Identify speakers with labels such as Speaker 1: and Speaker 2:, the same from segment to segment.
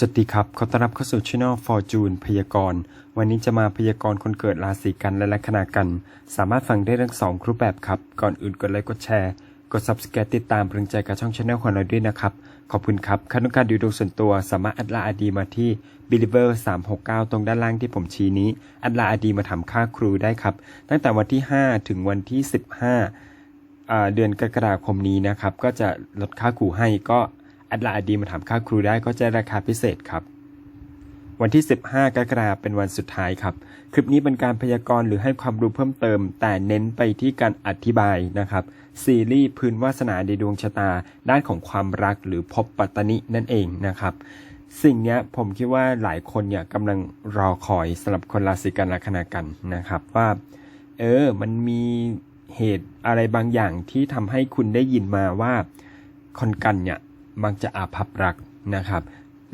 Speaker 1: สวัสดีครับ ขอต้อนรับเข้าสู่ช่อง Fortune พยากรณ์ วันนี้จะมาพยากรณ์คนเกิดราศีกันและลัคนากัน สามารถฟังได้ทั้งสองรูปแบบครับ ก่อนอื่นกดไลค์กดแชร์ กด Subscribe ติดตามเป็นกำลังใจกับช่องช anel ของเราด้วยนะครับ ขอบคุณครับใครต้องการดูดวงส่วนตัวสามารถอัดลาอดีมาที่ Believer 369 ตรงด้านล่างที่ผมชี้นี้ อัดลาอดีมาทำค่าครูได้ครับ ตั้งแต่วันที่ 5 ถึงวันที่ 15อ่าเดือนกรกฎาคมนี้นะครับ ก็จะลดค่าครูให้ก็ อัดลาอดีมาถามค่าครูได้ก็จะราคาพิเศษครับ วันที่ 15 กรกฎาคมเป็นวันสุดท้ายครับ คลิปนี้เป็นการพยากรณ์หรือให้ความรู้เพิ่มเติม แต่เน้นไปที่การอธิบายนะครับ ซีรีส์พื้นวาสนาในดวงชะตา ด้านของความรักหรือภพปัตตนินั่นเองนะครับสิ่งนี้ผมคิดว่าหลายคนเนี่ยกำลังรอคอยสำหรับคนราศีกันลัคนากันนะครับ ว่า เออ มันมีเหตุอะไรบางอย่างที่ทำให้คุณได้ยินมาว่าคนกันเนี่ย มักจะอาภัพรักนะครับ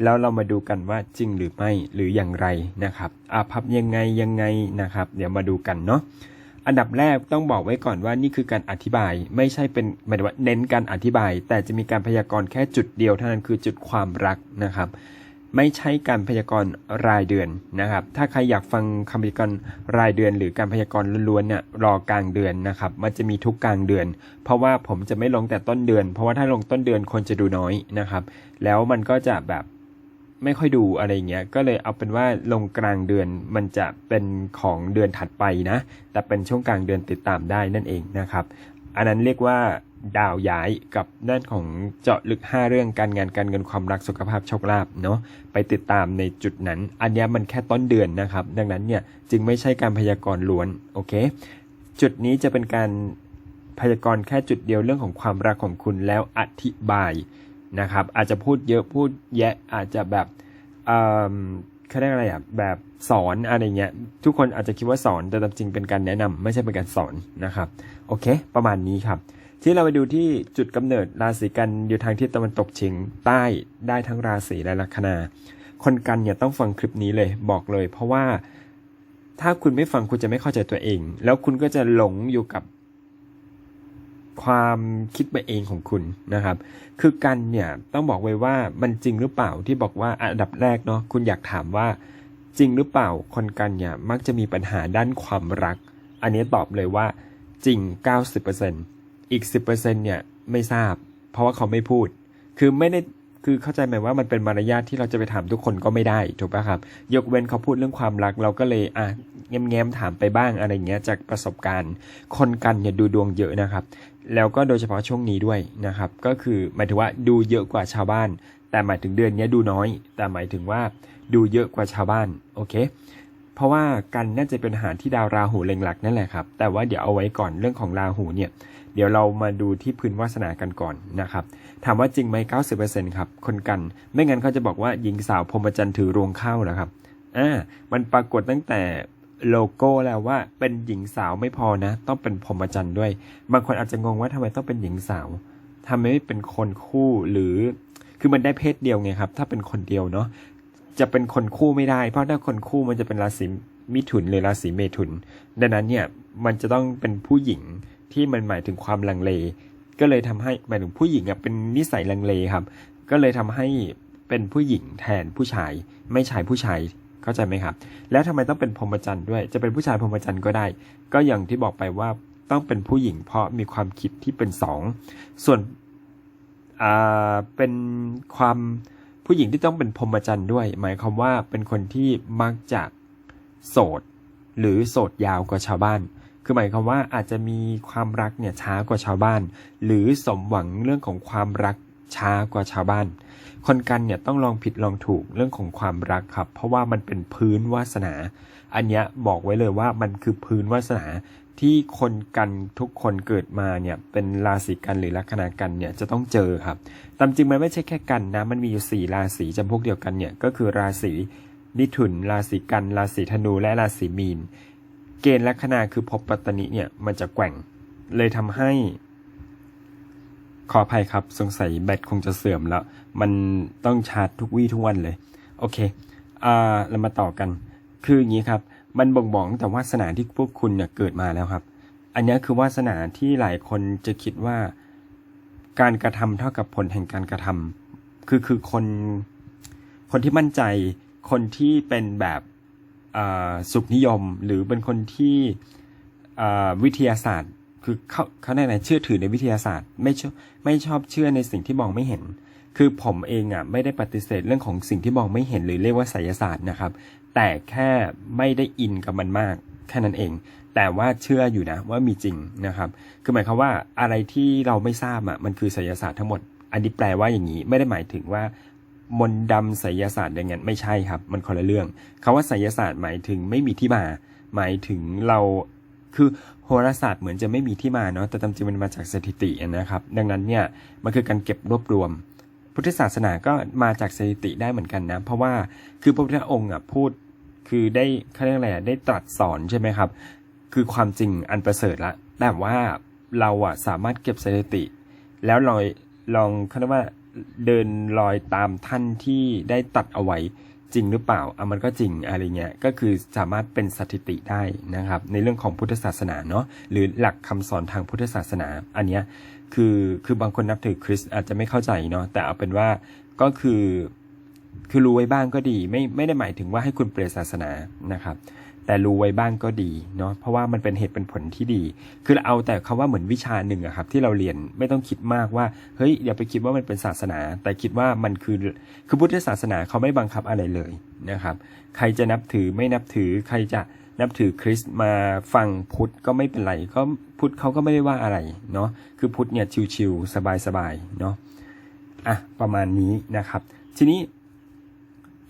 Speaker 1: แล้วเรามาดูกันว่าจริงหรือไม่หรืออย่างไรนะครับ อาภัพยังไงยังไงนะครับ เดี๋ยวมาดูกันเนาะอันดับแรกต้องบอกไว้ก่อนว่านี่คือการอธิบายไม่ใช่เป็นหมายถึงว่าเน้นการอธิบาย แต่จะมีการพยากรณ์แค่จุดเดียวเท่านั้นคือจุดความรักนะครับ ไม่ใช่การพยากรณ์รายเดือนนะครับ ถ้าใครอยากฟังคำพยากรณ์รายเดือน หรือการพยากรณ์ล้วนๆเนี่ยรอกลางเดือนนะครับ มันจะมีทุกกลางเดือน เพราะว่าผมจะไม่ลงแต่ต้นเดือน เพราะว่าถ้าลงต้นเดือนคนจะดูน้อยนะครับ แล้วมันก็จะแบบไม่ค่อยดูอะไรเงี้ย ก็เลยเอาเป็นว่าลงกลางเดือนมันจะเป็นของเดือนถัดไปนะ แต่เป็นช่วงกลางเดือนติดตามได้นั่นเองนะครับ อันนั้นเรียกว่า ดาวย้ายกับด้านของเจาะลึก 5 เรื่องการงานการเงินความรักสุขภาพโชคลาภเนาะไปติดตามในจุดนั้น อันนี้มันแค่ต้นเดือนนะครับ ดังนั้นเนี่ยจึงไม่ใช่การพยากรณ์ล้วนโอเค จุดนี้จะเป็นการพยากรณ์แค่จุดเดียวเรื่องของความรักของคุณแล้วอธิบายนะครับ อาจจะพูดเยอะพูดแยะอาจจะแบบเอ่อเขาเรียกอะไรอะแบบสอนอะไรเงี้ยทุกคนอาจจะคิดว่าสอนแต่ตามจริงเป็นการแนะนำไม่ใช่เป็นการสอนนะครับ โอเค ประมาณนี้ครับ ที่เราไปดูที่จุดกำเนิดราศีกันอยู่ทางทิศตะวันตกเฉียงใต้ได้ทั้งราศีและลัคนา คนกันเนี่ยต้องฟังคลิปนี้เลยบอกเลย เพราะว่าถ้าคุณไม่ฟังคุณจะไม่เข้าใจตัวเอง แล้วคุณก็จะหลงอยู่กับความคิดไปเองของคุณนะครับ คือกันเนี่ยต้องบอกไว้ว่ามันจริงหรือเปล่าที่บอกว่าอันดับแรกเนาะคุณอยากถามว่าจริงหรือเปล่าคนกันเนี่ยมักจะมีปัญหาด้านความรัก อันนี้ตอบเลยว่าจริง 90% อีก10%เนี่ยไม่ทราบ เพราะว่าเขาไม่พูด คือไม่ได้คือเข้าใจไหมว่ามันเป็นมารยาทที่เราจะไปถามทุกคนก็ไม่ได้ถูกปะครับ ยกเว้นเขาพูดเรื่องความรักเราก็เลยอะแง้มๆถามไปบ้างอะไรเงี้ยจากประสบการณ์ คนกันเนี่ยดูดวงเยอะนะครับ แล้วก็โดยเฉพาะช่วงนี้ด้วยนะครับ ก็คือหมายถึงว่าดูเยอะกว่าชาวบ้าน แต่หมายถึงเดือนนี้ดูน้อย แต่หมายถึงว่าดูเยอะกว่าชาวบ้านโอเค เพราะว่ากันน่าจะเป็นอาหารที่ดาวราหูเล็งหลักนั่นแหละครับ แต่ว่าเดี๋ยวเอาไว้ก่อนเรื่องของราหูเนี่ย เดี๋ยวเรามาดูที่พื้นวาสนากันก่อนนะครับ ถามว่าจริงไหม90%ครับ คนกัน ไม่งั้นเขาจะบอกว่าหญิงสาวพรหมจรรย์ถือรวงข้าวนะครับ อ่า มันปรากฏตั้งแต่โลโก้แล้วว่าเป็นหญิงสาวไม่พอนะ ต้องเป็นพรหมจรรย์ด้วย บางคนอาจจะงงว่าทำไมต้องเป็นหญิงสาวทำไมไม่เป็นคนคู่หรือ คือมันได้เพศเดียวไงครับ ถ้าเป็นคนเดียวเนาะ จะเป็นคนคู่ไม่ได้ เพราะถ้าคนคู่มันจะเป็นราศีมิถุนหรือราศีเมถุน ดังนั้นเนี่ยมันจะต้องเป็นผู้หญิงที่มันหมายถึงความลังเล ก็เลยทำให้หมายถึงผู้หญิงอะเป็นนิสัยลังเลครับ ก็เลยทำให้เป็นผู้หญิงแทนผู้ชาย ไม่ชายผู้ชายเข้าใจไหมครับ แล้วทำไมต้องเป็นพรหมจรรย์ด้วย จะเป็นผู้ชายพรหมจรรย์ก็ได้ ก็อย่างที่บอกไปว่าต้องเป็นผู้หญิงเพราะมีความคิดที่เป็นสองส่วนอ่าเป็นความ ผู้หญิงที่ต้องเป็นพรหมจรรย์ด้วย หมายความว่าเป็นคนที่มักจะโสด หรือโสดยาวกว่าชาวบ้าน คือหมายความว่าอาจจะมีความรักเนี่ยช้ากว่าชาวบ้าน หรือสมหวังเรื่องของความรักช้ากว่าชาวบ้าน คนกันเนี่ยต้องลองผิดลองถูกเรื่องของความรักครับ เพราะว่ามันเป็นพื้นวาสนา อันเนี้ยบอกไว้เลยว่ามันคือพื้นวาสนา ที่คนกันทุกคนเกิดมาเนี่ยเป็นราศีกันหรือลัคนากันเนี่ยจะต้องเจอครับ ตามจริงมันไม่ใช่แค่กันนะมันมีอยู่สี่ราศีจำพวกเดียวกันเนี่ยก็คือราศีมิถุน ราศีกันราศีธนูและราศีมีน เกณฑ์ลัคนาคือภพปัตตนิเนี่ยมันจะแกว่งเลยทำให้ ขออภัยครับ สงสัยแบตคงจะเสื่อมแล้ว มันต้องชาร์จทุกวี่ทุกวันเลย โอเคอ่าเรามาต่อกัน คืออย่างนี้ครับ มันบ่งบอกแต่วาสนาที่พวกคุณเนี่ยเกิดมาแล้วครับ อันนี้คือวาสนาที่หลายคนจะคิดว่าการกระทำเท่ากับผลแห่งการกระทำคือคือคน คนที่มั่นใจ คนที่เป็นแบบอ่อสุขนิยม หรือเป็นคนที่อ่อวิทยาศาสตร์ คือเขาเขาในไหนเชื่อถือในวิทยาศาสตร์ ไม่ชอบไม่ชอบเชื่อในสิ่งที่มองไม่เห็น คือผมเองอะไม่ได้ปฏิเสธเรื่องของสิ่งที่มองไม่เห็นหรือเรียกว่าไสยศาสตร์นะครับ แต่แค่ไม่ได้อินกับมันมากแค่นั้นเอง แต่ว่าเชื่ออยู่นะว่ามีจริงนะครับ คือหมายความว่าอะไรที่เราไม่ทราบอะมันคือไสยศาสตร์ทั้งหมด อันนี้แปลว่าอย่างนี้ไม่ได้หมายถึงว่ามนดำไสยศาสตร์อย่างนั้นไม่ใช่ครับ มันคนละเรื่องคาว่าไสยศาสตร์หมายถึงไม่มีที่มา หมายถึงเราคือโหราศาสตร์เหมือนจะไม่มีที่มาเนาะแต่ตามจริงมันมาจากสถิตินะครับ ดังนั้นเนี่ยมันคือการเก็บรวบรวม พุทธศาสนาก็มาจากสถิติได้เหมือนกันนะ เพราะว่าคือพระพุทธองค์อะพูดคือได้เขาเรียกอะไรอะได้ตรัสสอนใช่ไหมครับ คือความจริงอันประเสริฐละแต่ว่าเราอะสามารถเก็บสถิติ แล้วลอยลองเขาเรียกว่าเดินรอยตามท่านที่ได้ตัดเอาไว้จริงหรือเปล่าอะมันก็จริงอะไรเงี้ย ก็คือสามารถเป็นสถิติได้นะครับ ในเรื่องของพุทธศาสนาเนาะหรือหลักคำสอนทางพุทธศาสนาอันเนี้ย คือคือบางคนนับถือคริสต์อาจจะไม่เข้าใจเนาะแต่เอาเป็นว่าก็คือคือรู้ไว้บ้างก็ดี ไม่ไม่ได้หมายถึงว่าให้คุณเปลี่ยนศาสนานะครับ แต่รู้ไว้บ้างก็ดีเนาะเพราะว่ามันเป็นเหตุเป็นผลที่ดี คือเอาแต่คำว่าเหมือนวิชาหนึ่งอะครับ ที่เราเรียนไม่ต้องคิดมากว่าเฮ้ยอย่าไปคิดว่ามันเป็นศาสนา แต่คิดว่ามันคือคือพุทธศาสนาเขาไม่บังคับอะไรเลยนะครับ ใครจะนับถือไม่นับถือใครจะ นับถือคริสต์มาฟังพุทธก็ไม่เป็นไรก็พุทธเขาก็ไม่ได้ว่าอะไรเนาะคือพุทธเนี่ยชิวๆสบายๆเนาะอะประมาณนี้นะครับ ทีนี้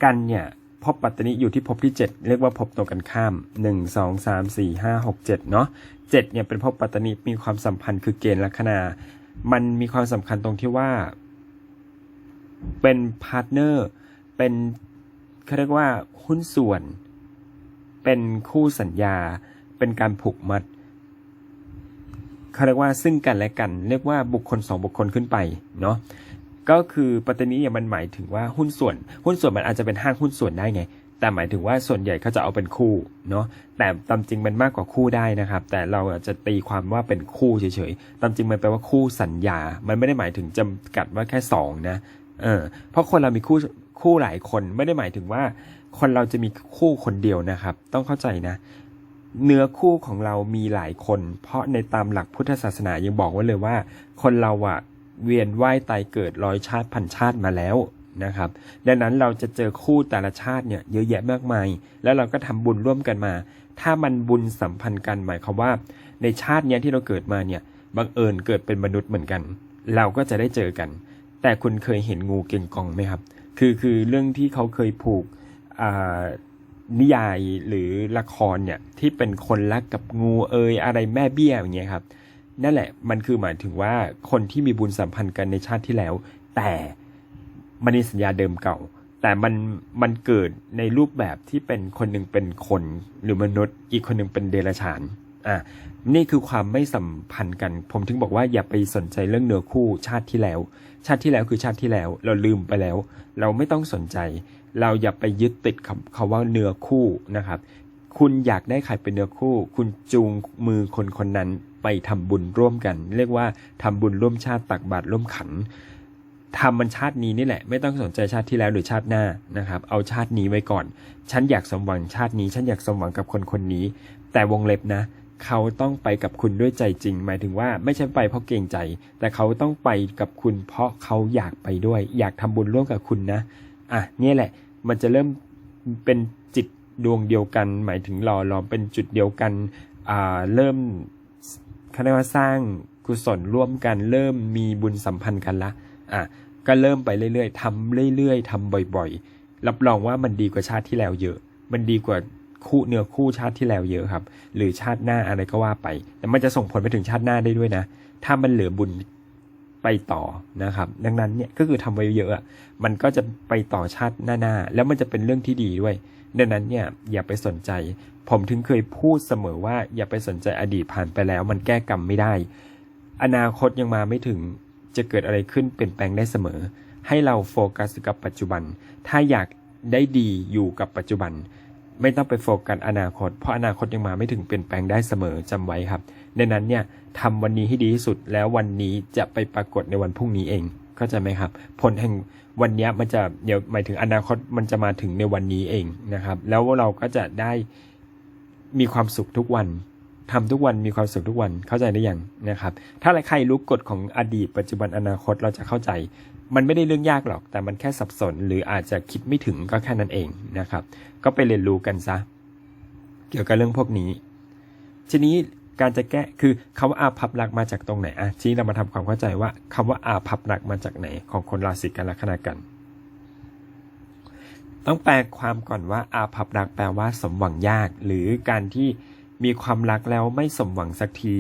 Speaker 1: กันเนี่ยภพปัตตนิอยู่ที่ภพที่ 7 เรียกว่าภพตรงกันข้าม 1 2 3 4 5 6 7เนาะ7เนี่ยเป็นภพปัตตนิมีความสัมพันธ์คือเกณฑ์ลัคนา มันมีความสำคัญตรงที่ว่า เป็นพาร์ทเนอร์เป็นเขาเรียกว่าหุ้นส่วน เป็นคู่สัญญา เป็นการผูกมัดเขาเรียกว่าซึ่งกันและกัน เรียกว่าบุคคลสองบุคคลขึ้นไปเนาะก็คือปัตตานีเนี่ยมันหมายถึงว่าหุ้นส่วน หุ้นส่วนมันอาจจะเป็นห้างหุ้นส่วนได้ไง แต่หมายถึงว่าส่วนใหญ่เขาจะเอาเป็นคู่เนาะแต่ตามจริงมันมากกว่าคู่ได้นะครับ แต่เราอาจจะตีความว่าเป็นคู่เฉยๆตามจริงมันแปลว่าคู่สัญญา มันไม่ได้หมายถึงจำกัดว่าแค่สองนะเออเพราะคนเรามีคู่ คู่หลายคนไม่ได้หมายถึงว่า คนเราจะมีคู่คนเดียวนะครับ ต้องเข้าใจนะ เนื้อคู่ของเรามีหลายคน เพราะในตามหลักพุทธศาสนายังบอกไว้เลยว่า คนเราอะเวียนว่ายตายเกิดร้อยชาติพันชาติมาแล้วนะครับ ดังนั้นเราจะเจอคู่แต่ละชาติเนี่ยเยอะแยะมากมาย แล้วเราก็ทำบุญร่วมกันมา ถ้ามันบุญสัมพันธ์กันหมายความว่า ในชาติเนี้ยที่เราเกิดมาเนี่ยบังเอิญเกิดเป็นมนุษย์เหมือนกัน เราก็จะได้เจอกัน แต่คุณเคยเห็นงูเก่งกองไหมครับ คือคือเรื่องที่เขาเคยผูกนิยายหรือละครเนี่ยที่เป็นคนรักกับงูเอยอะไรแม่เบี้ยอย่างเงี้ยครับ นั่นแหละมันคือหมายถึงว่าคนที่มีบุญสัมพันธ์กันในชาติที่แล้ว แต่มันมีสัญญาเดิมเก่า แต่มันมันเกิดในรูปแบบที่เป็นคนหนึ่งเป็นคนหรือมนุษย์ อีกคนหนึ่งเป็นเดรัจฉาน อะนี่คือความไม่สัมพันธ์กัน ผมถึงบอกว่าอย่าไปสนใจเรื่องเนื้อคู่ชาติที่แล้ว ชาติที่แล้วคือชาติที่แล้ว เราลืมไปแล้ว เราไม่ต้องสนใจ เราอย่าไปยึดติดคำคำว่าเนื้อคู่นะครับ คุณอยากได้ใครเป็นเนื้อคู่ คุณจูงมือคนคนนั้นไปทำบุญร่วมกัน เรียกว่าทำบุญร่วมชาติตักบาตรร่วมขันทำมันชาตินี้นี่แหละ ไม่ต้องสนใจชาติที่แล้วหรือชาติหน้านะครับ เอาชาตินี้ไว้ก่อน ฉันอยากสมหวังชาตินี้ ฉันอยากสมหวังกับคนคนนี้ แต่วงเล็บนะ เขาต้องไปกับคุณด้วยใจจริง หมายถึงว่าไม่ใช่ไปเพราะเกรงใจ แต่เขาต้องไปกับคุณเพราะเขาอยากไปด้วย อยากทำบุญร่วมกับคุณนะ อะเนี่ยแหละ มันจะเริ่มเป็นจิตดวงเดียวกัน หมายถึงหล่อหลอมเป็นจุดเดียวกันอ่าเริ่มเขาเรียกว่าสร้างกุศลร่วมกัน เริ่มมีบุญสัมพันธ์กันละอะก็เริ่มไปเรื่อยๆทำเรื่อยๆทำบ่อยๆ รับรองว่ามันดีกว่าชาติที่แล้วเยอะ มันดีกว่า คู่เนื้อคู่ชาติที่แล้วเยอะครับ หรือชาติหน้าอะไรก็ว่าไป แต่มันจะส่งผลไปถึงชาติหน้าได้ด้วยนะ ถ้ามันเหลือบุญไปต่อนะครับ ดังนั้นเนี่ยก็คือทำไว้เยอะอะมันก็จะไปต่อชาติหน้าๆแล้วมันจะเป็นเรื่องที่ดีด้วย ดังนั้นเนี่ยอย่าไปสนใจ ผมถึงเคยพูดเสมอว่าอย่าไปสนใจอดีตผ่านไปแล้ว มันแก้กรรมไม่ได้ อนาคตยังมาไม่ถึงจะเกิดอะไรขึ้นเปลี่ยนแปลงได้เสมอ ให้เราโฟกัสกับปัจจุบัน ถ้าอยากได้ดีอยู่กับปัจจุบัน ไม่ต้องไปโฟกัสอนาคต เพราะอนาคตยังมาไม่ถึงเปลี่ยนแปลงได้เสมอจำไว้ครับดังนั้นเนี่ยทำวันนี้ให้ดีที่สุดแล้ววันนี้จะไปปรากฏในวันพรุ่งนี้เองเข้าใจไหมครับ ผลแห่งวันนี้มันจะเดี๋ยวหมายถึงอนาคตมันจะมาถึงในวันนี้เองนะครับ แล้วเราก็จะได้มีความสุขทุกวันทำทุกวันมีความสุขทุกวันเข้าใจได้ยังนะครับ ถ้าใครรู้กฎของอดีต ปัจจุบันอนาคตเราจะเข้าใจ มันไม่ได้เรื่องยากหรอก แต่มันแค่สับสน หรืออาจจะคิดไม่ถึงก็แค่นั้นเองนะครับ ก็ไปเรียนรู้กันซะ เกี่ยวกับเรื่องพวกนี้ ทีนี้การจะแก้คือคำว่าอาภัพรักมาจากตรงไหนอะทีนี้เรามาทำความเข้าใจว่าคำว่าอาภัพรักมาจากไหน ของคนราศีกันลัคนากัน ต้องแปลความก่อนว่าอาภัพรักแปลว่าสมหวังยาก หรือการที่มีความรักแล้วไม่สมหวังสักที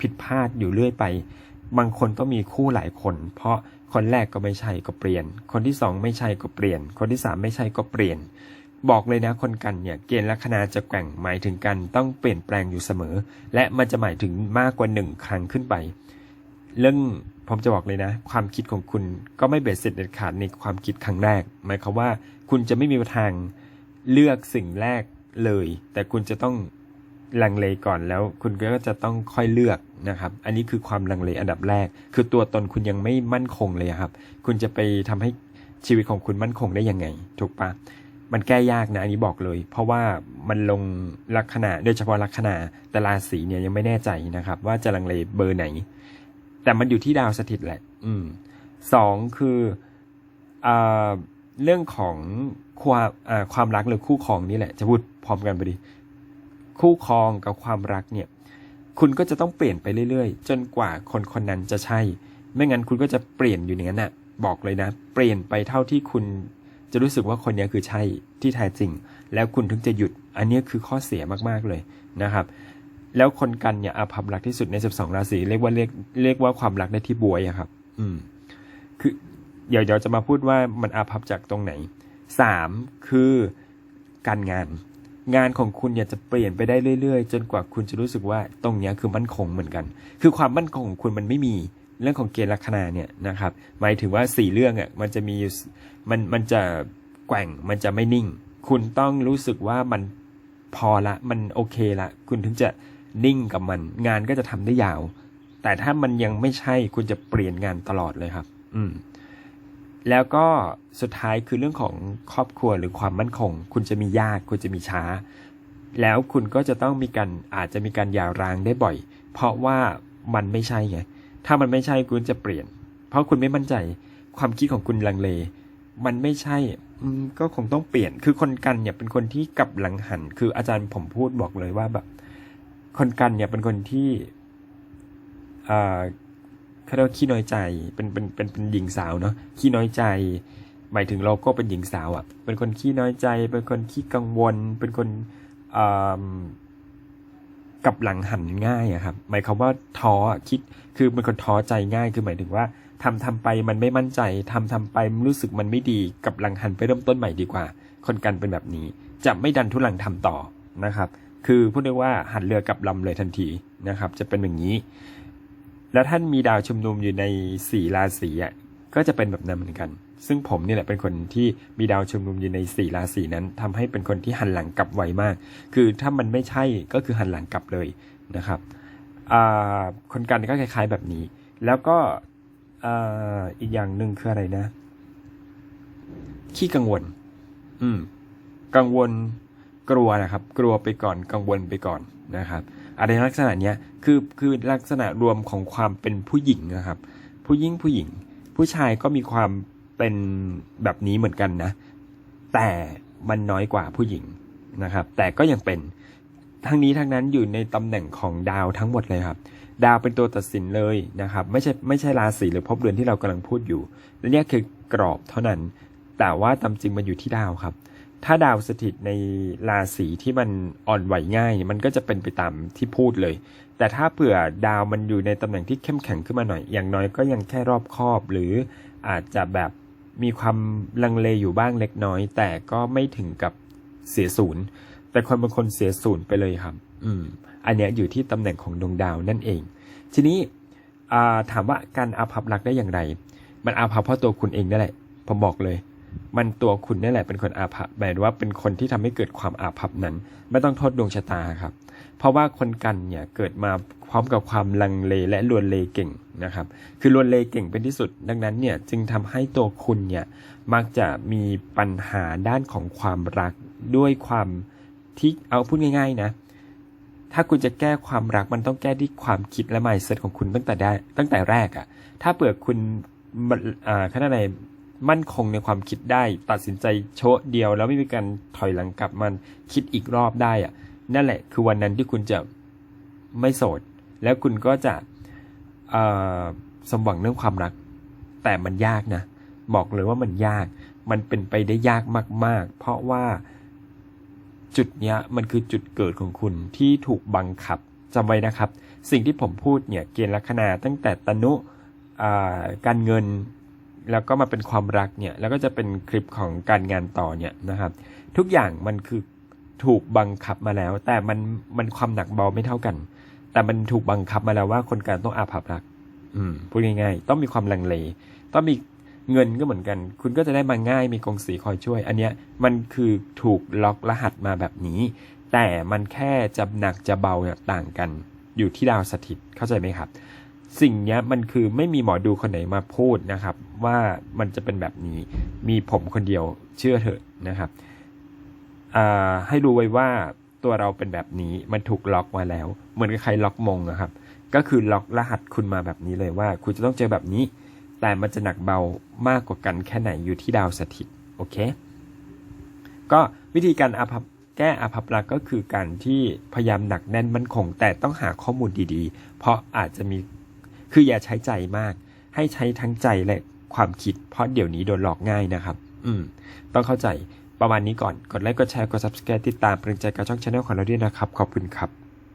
Speaker 1: ผิดพลาดอยู่เรื่อยไป บางคนก็มีคู่หลายคน เพราะ คนแรกก็ไม่ใช่ก็เปลี่ยน คนที่สองไม่ใช่ก็เปลี่ยน คนที่สามไม่ใช่ก็เปลี่ยน บอกเลยนะคนกันเนี่ยเกณฑ์ลัคนาจะแกว่งหมายถึงกันต้องเปลี่ยนแปลงอยู่เสมอ และมันจะหมายถึงมากกว่าหนึ่งครั้งขึ้นไป เรื่องผมจะบอกเลยนะ ความคิดของคุณก็ไม่เบ็ดเสร็จเด็ดขาดในความคิดครั้งแรก หมายความว่าคุณจะไม่มีทางเลือกสิ่งแรกเลย แต่คุณจะต้อง ลังเลก่อนแล้ว คุณก็จะต้องค่อยเลือกนะครับ อันนี้คือความลังเลอันดับแรก คือตัวตนคุณยังไม่มั่นคงเลยครับ คุณจะไปทำให้ชีวิตของคุณมั่นคงได้ยังไง ถูกปะมันแก้ยากนะอันนี้บอกเลย เพราะว่ามันลงลัคนาโดยเฉพาะลัคนาแต่ราศีเนี่ยยังไม่แน่ใจนะครับ ว่าจะลังเลเบอร์ไหน แต่มันอยู่ที่ดาวสถิตแหละ อืมสองคืออ่าเรื่องของความอ่าความรักหรือคู่ครองนี่แหละ จะพูดพร้อมกันไปดิ คู่ครองกับความรักเนี่ยคุณก็จะต้องเปลี่ยนไปเรื่อยๆ จนกว่าคนคนนั้นจะใช่ ไม่งั้นคุณก็จะเปลี่ยนอยู่อย่างนั้นน่ะ บอกเลยนะ เปลี่ยนไปเท่าที่คุณจะรู้สึกว่าคนนี้คือใช่ที่แท้จริง แล้วคุณถึงจะหยุด อันนี้คือข้อเสียมากๆเลยนะครับ แล้วคนกันเนี่ยอาภัพรักที่สุดใน 12 ราศีเรียกว่าเรียกเรียกว่าความรักได้ที่บวยอะครับ อืม คือเดี๋ยวเดี๋ยวจะมาพูดว่ามันอาภัพจากตรงไหนสามคือการงาน งานของคุณเนี่ยจะเปลี่ยนไปได้เรื่อยๆ จนกว่าคุณจะรู้สึกว่าตรงเนี้ยคือมั่นคงเหมือนกัน คือความมั่นคงของคุณมันไม่มีเรื่องของเกณฑ์ลัคนาเนี่ยนะครับ หมายถึงว่าสี่เรื่องอะมันจะมีมันมันจะแกว่งมันจะไม่นิ่ง คุณต้องรู้สึกว่ามันพอละมันโอเคละ คุณถึงจะนิ่งกับมัน งานก็จะทำได้ยาว แต่ถ้ามันยังไม่ใช่คุณจะเปลี่ยนงานตลอดเลยครับ อืม แล้วก็สุดท้ายคือเรื่องของครอบครัวหรือความมั่นคง คุณจะมียากคุณจะมีช้า แล้วคุณก็จะต้องมีการอาจจะมีการหย่าร้างได้บ่อย เพราะว่ามันไม่ใช่ไงถ้ามันไม่ใช่คุณจะเปลี่ยน เพราะคุณไม่มั่นใจความคิดของคุณลังเล มันไม่ใช่ก็คงต้องเปลี่ยนคือคนกันเนี่ยเป็นคนที่กลับหลังหัน คืออาจารย์ผมพูดบอกเลยว่าแบบ คนกันเนี่ยเป็นคนที่อ่า เขาเรียกว่าขี้น้อยใจเป็นเป็นเป็นเป็นหญิงสาวเนาะขี้น้อยใจ หมายถึงเราก็เป็นหญิงสาวอะ่ะ เป็นคนขี้น้อยใจ เป็นคนขี้กังวล เป็นคนอ่ากับหลังหันง่ายอะครับ หมายความว่าท้อคิดคือเป็นคนท้อใจง่าย คือหมายถึงว่าทำทำไปมันไม่มั่นใจทำทำไปมันรู้สึกมันไม่ดีกับหลังหันไปเริ่มต้นใหม่ดีกว่า คนกันเป็นแบบนี้ จะไม่ดันทุลังทำต่อนะครับ คือพูดได้ว่าหันเรือกลับลำเลยทันทีนะครับ จะเป็นอย่างนี้ แล้วท่านมีดาวชุมนุมอยู่ในสี่ราศีอะก็จะเป็นแบบนั้นเหมือนกัน ซึ่งผมนี่แหละเป็นคนที่มีดาวชุมนุมอยู่ในสี่ราศีนั้นทำให้เป็นคนที่หันหลังกลับไวมาก คือถ้ามันไม่ใช่ก็คือหันหลังกลับเลยนะครับคนกันก็คล้าย ๆแบบนี้ แล้วก็ออีกอย่างหนึ่งคืออะไรนะ ขี้กังวล อืม กังวลกลัวนะครับ กลัวไปก่อนกังวลไปก่อนนะครับ อะไรลักษณะเนี้ยคือคือลักษณะรวมของความเป็นผู้หญิงนะครับ ผู้หญิงผู้หญิง ผู้ชายก็มีความเป็นแบบนี้เหมือนกันนะ แต่มันน้อยกว่าผู้หญิงนะครับ แต่ก็ยังเป็นทั้งนี้ทั้งนั้นอยู่ในตำแหน่งของดาวทั้งหมดเลยครับ ดาวเป็นตัวตัดสินเลยนะครับ ไม่ใช่ไม่ใช่ราศีหรือภพเรือนที่เรากำลังพูดอยู่และนี่คือกรอบเท่านั้น แต่ว่าตามจริงมันอยู่ที่ดาวครับ ถ้าดาวสถิตในราศีที่มันอ่อนไหวง่าย มันก็จะเป็นไปตามที่พูดเลย แต่ถ้าเผื่อดาวมันอยู่ในตำแหน่งที่เข้มแข็งขึ้นมาหน่อย อย่างน้อยก็ยังแค่รอบคอบหรืออาจจะแบบมีความลังเลอยู่บ้างเล็กน้อย แต่ก็ไม่ถึงกับเสียศูนย์ แต่คนบางคนเสียศูนย์ไปเลยครับ อืม อันเนี้ยอยู่ที่ตำแหน่งของดวงดาวนั่นเอง ทีนี้ถามว่าการอาภัพรักได้อย่างไร มันอาภัพเพราะตัวคุณเองนั่นแหละ ผมบอกเลย มันตัวคุณนี่แหละเป็นคนอาภัพหมายว่าเป็นคนที่ทำให้เกิดความอาภัพนั้น ไม่ต้องโทษดวงชะตาครับ เพราะว่าคนกันเนี่ยเกิดมาพร้อมกับความลังเลและลวนเลเก่งนะครับ คือลวนเลเก่งเป็นที่สุด ดังนั้นเนี่ยจึงทำให้ตัวคุณเนี่ยมักจะมีปัญหาด้านของความรักด้วยความที่เอาพูดง่าย ๆนะถ้าคุณจะแก้ความรักมันต้องแก้ที่ความคิดและ mindset ของคุณตั้งแต่ได้ตั้งแต่แรกอะถ้าเปิดคุณอ่าขนาดไหน มั่นคงในความคิดได้ ตัดสินใจโชะเดียวแล้วไม่มีการถอยหลังกลับมันคิดอีกรอบได้อะนั่นแหละคือวันนั้นที่คุณจะไม่โสด แล้วคุณก็จะสมหวังเรื่องความรัก แต่มันยากนะ บอกเลยว่ามันยาก มันเป็นไปได้ยากมาก ๆ เพราะว่าจุดเนี้ยมันคือจุดเกิดของคุณที่ถูกบังคับจำไว้นะครับ สิ่งที่ผมพูดเนี่ยเกณฑ์ลัคนาตั้งแต่ตนุการเงิน แล้วก็มาเป็นความรักเนี่ย แล้วก็จะเป็นคลิปของการงานต่อเนี่ยนะครับ ทุกอย่างมันคือถูกบังคับมาแล้ว แต่มันมันความหนักเบาไม่เท่ากัน แต่มันถูกบังคับมาแล้วว่าคนการต้องอาภัพรัก อืมพูดง่ายๆ ต้องมีความลังเล ต้องมีเงินก็เหมือนกัน คุณก็จะได้มาง่ายมีกองสีคอยช่วย อันเนี้ยมันคือถูกล็อกรหัสมาแบบนี้ แต่มันแค่จะหนักจะเบาเนี่ยต่างกัน อยู่ที่ดาวสถิตเข้าใจไหมครับ สิ่งนี้มันคือไม่มีหมอดูคนไหนมาพูดนะครับ ว่ามันจะเป็นแบบนี้มีผมคนเดียวเชื่อเถอะนะครับให้รู้ไว้ว่าตัวเราเป็นแบบนี้มันถูกล็อกมาแล้ว เหมือนกับใครล็อกมงอะครับ ก็คือล็อกรหัสคุณมาแบบนี้เลยว่า คุณจะต้องเจอแบบนี้ แต่มันจะหนักเบามากกว่ากันแค่ไหนอยู่ที่ดาวสถิตโอเค ก็วิธีการอาภัพแก้อาภัพรักก็คือการที่พยายามหนักแน่นมั่นคง แต่ต้องหาข้อมูลดีๆ เพราะอาจจะมี คืออย่าใช้ใจมาก ให้ใช้ทั้งใจและความคิด เพราะเดี๋ยวนี้โดนหลอกง่ายนะครับ อืม ต้องเข้าใจประมาณนี้ก่อน กดไลค์ กดแชร์ กด subscribe ติดตามเป็นกำลังใจกับช่องช anel ของเราด้วยนะครับ ขอบคุณครับ